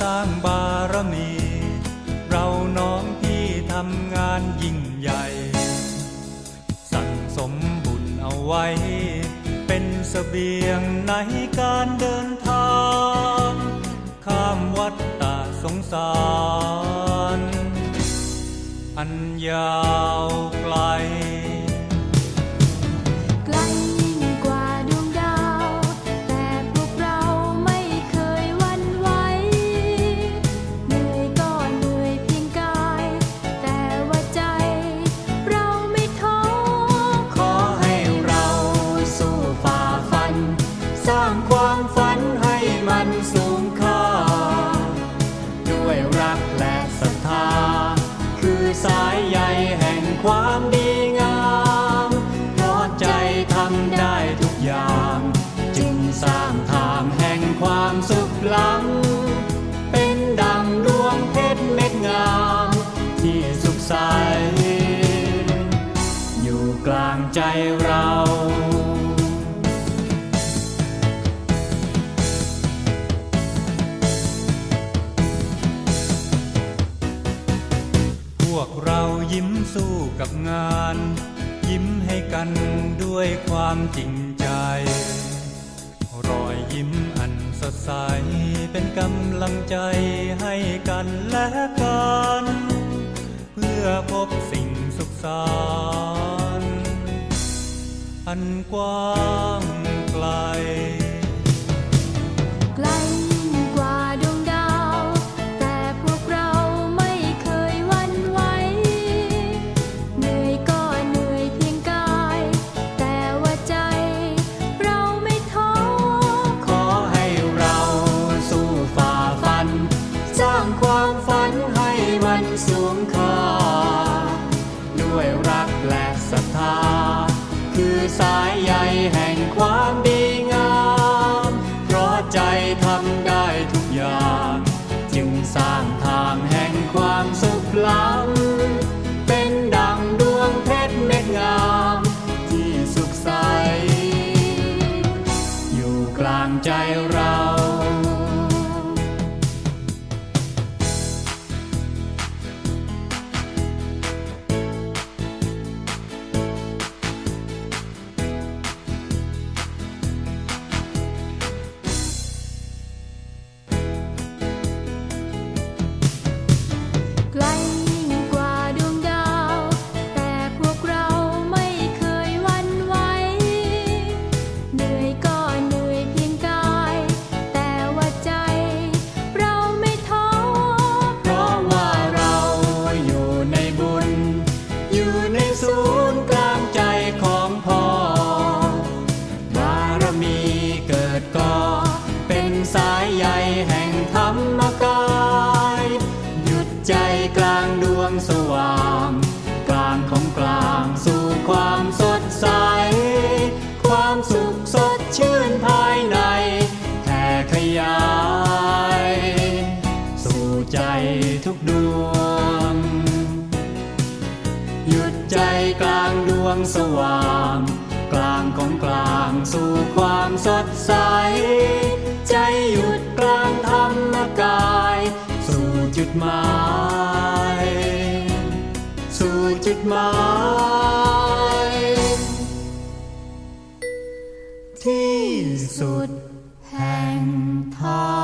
สร้างบารมี เราน้องที่ทำงานยิ่งใหญ่ สั่งสมบุญเอาไว้ เป็นสเสบียงในการเดินทาง ข้ามวัดตาสงสาร อันยาวไกล สุขล้ำเป็นดังดวงเพชรเม็ดงาม ที่สุขใส อยู่กลางใจเราพวกเรายิ้มสู้กับงาน ยิ้มให้กันด้วยความจริงใจ ยิ้มอันสดใส เป็นกำลังใจให้กันและกัน เพื่อพบสิ่งสุขสันต์อันกว้างไกล ความฝันให้มันสูงค่า ด้วยรักและศรัทธา คือสายใยแห่งความดีงาม เพราะใจทำได้ทุกอย่าง จึงสร้างทางแห่งความสุขล้ำเป็นดังดวงเพชรเม็ดงาม ที่สุขใส อยู่กลางใจเรา ใจทุกดวง หยุดใจกลางดวงสว่าง กลางของกลางสู่ความสดใส ใจหยุดกลางธรรมกาย สู่จุดหมาย สู่จุดหมายที่สุดแห่งทาง